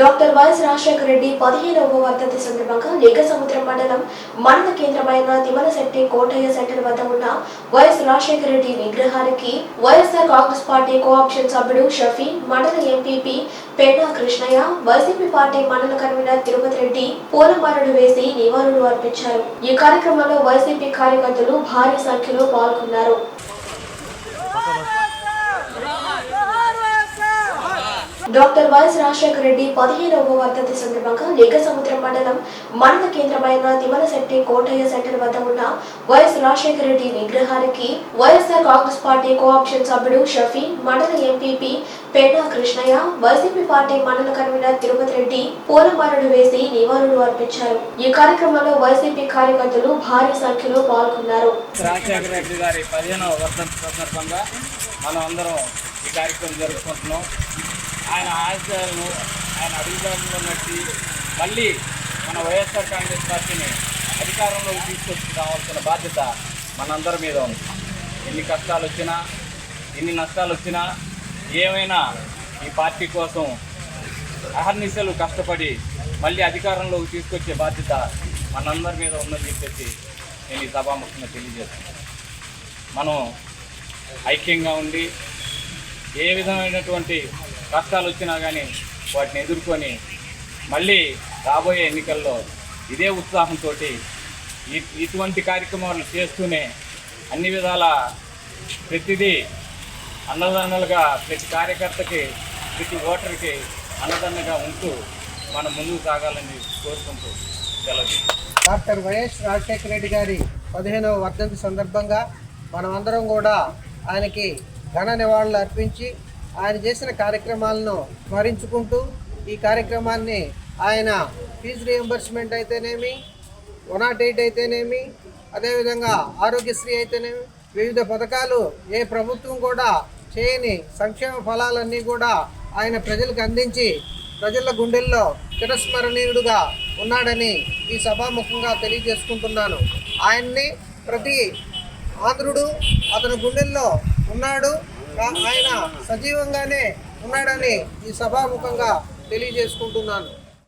Doctor YS Rajasekhara Reddy పదిహేనవ వర్ధంతి సందర్భంగా లింగసముద్రం మండలం మండల కేంద్రమైన తిమలశెట్టి కోటయ్య సెంటర్ వద్ద ఉన్న వైఎస్ రాజశేఖర రెడ్డి విగ్రహానికి వైఎస్ఆర్ కాంగ్రెస్ పార్టీ కోఆప్షన్ సభ్యుడు Shafi mandal MPP Penna Krishnaiah YCP party mandal convener Tirupati Reddy పూలమాలలు వేసి నివాళులు అర్పించారు. ఈ కార్యక్రమంలో వైసీపీ కార్యకర్తలు భారీ సంఖ్యలో పాల్గొన్నారు. డాక్టర్ వైఎస్ రాజశేఖర రెడ్డి పదిహేనవ వర్ధంతి సందర్భంగా లింగసముద్రం మండలం మండల కేంద్రమైన తిమలశెట్టి కోటయ్య సెంటర్ వద్ద ఉన్న వైఎస్ రాజశేఖర రెడ్డి విగ్రహానికి వైఎస్ఆర్ కాంగ్రెస్ పార్టీ కోఆప్షన్ సభ్యుడు Shafi mandal MPP Penna Krishnaiah YCP party mandal convener Tirupati Reddy పూలమాలలు వేసి నివాళులు అర్పించారు. ఈ కార్యక్రమంలో వైసీపీ కార్యకర్తలు భారీ సంఖ్యలో పాల్గొన్నారు. రాజశేఖర రెడ్డి గారి పదిహేనవ వర్ధంతి సందర్భంగా మనం అందరం ఈ కార్యక్రమం జరుపుకుంటున్నాం. ఆయన ఆశయాలను ఆయన అడుగుదారులను నచ్చి మళ్ళీ మన వైఎస్ఆర్ కాంగ్రెస్ పార్టీని అధికారంలోకి తీసుకొచ్చి రావాల్సిన బాధ్యత మనందరి మీద ఉంది. ఎన్ని కష్టాలు వచ్చినా ఎన్ని నష్టాలు వచ్చినా ఏమైనా ఈ పార్టీ కోసం అహర్నిశలు కష్టపడి మళ్ళీ అధికారంలోకి తీసుకొచ్చే బాధ్యత మనందరి మీద ఉందని చెప్పేసి నేను ఈ సభాముఖంగా తెలియజేస్తున్నాను. మనం ఐక్యంగా ఉండి ఏ విధమైనటువంటి కష్టాలు వచ్చినా కానీ వాటిని ఎదుర్కొని మళ్ళీ రాబోయే ఎన్నికల్లో ఇదే ఉత్సాహంతో ఇటువంటి కార్యక్రమాలు చేస్తూనే అన్ని విధాల ప్రతిదీ అన్నదానాలుగా ప్రతి కార్యకర్తకి ప్రతి ఓటర్కి అన్నదన్నగా ఉంటూ మనం ముందుకు సాగాలని కోరుకుంటూ సెలవు డాక్టర్ వైఎస్ రాజశేఖర రెడ్డి గారి పదిహేనవ వర్ధంతి సందర్భంగా మనమందరం కూడా ఆయనకి ఘన నివాళులు అర్పించి ఆయన చేసిన కార్యక్రమాలను స్మరించుకుంటూ ఈ కార్యక్రమాన్ని ఆయన ఫీజు రియంబర్స్మెంట్ అయితేనేమి వన్ నాట్ ఎయిట్ అయితేనేమి అదేవిధంగా ఆరోగ్యశ్రీ అయితేనేమి వివిధ పథకాలు ఏ ప్రభుత్వం కూడా చేయని సంక్షేమ ఫలాలన్నీ కూడా ఆయన ప్రజలకు అందించి ప్రజల గుండెల్లో చిరస్మరణీయుడుగా ఉన్నాడని ఈ సభాముఖంగా తెలియజేసుకుంటున్నాను. ఆయన్ని ప్రతి ఆంధ్రుడు అతని గుండెల్లో ఉన్నాడు. ఆయన సజీవంగానే ఉన్నాడని ఈ సభాముఖంగా తెలియజేసుకుంటున్నాను.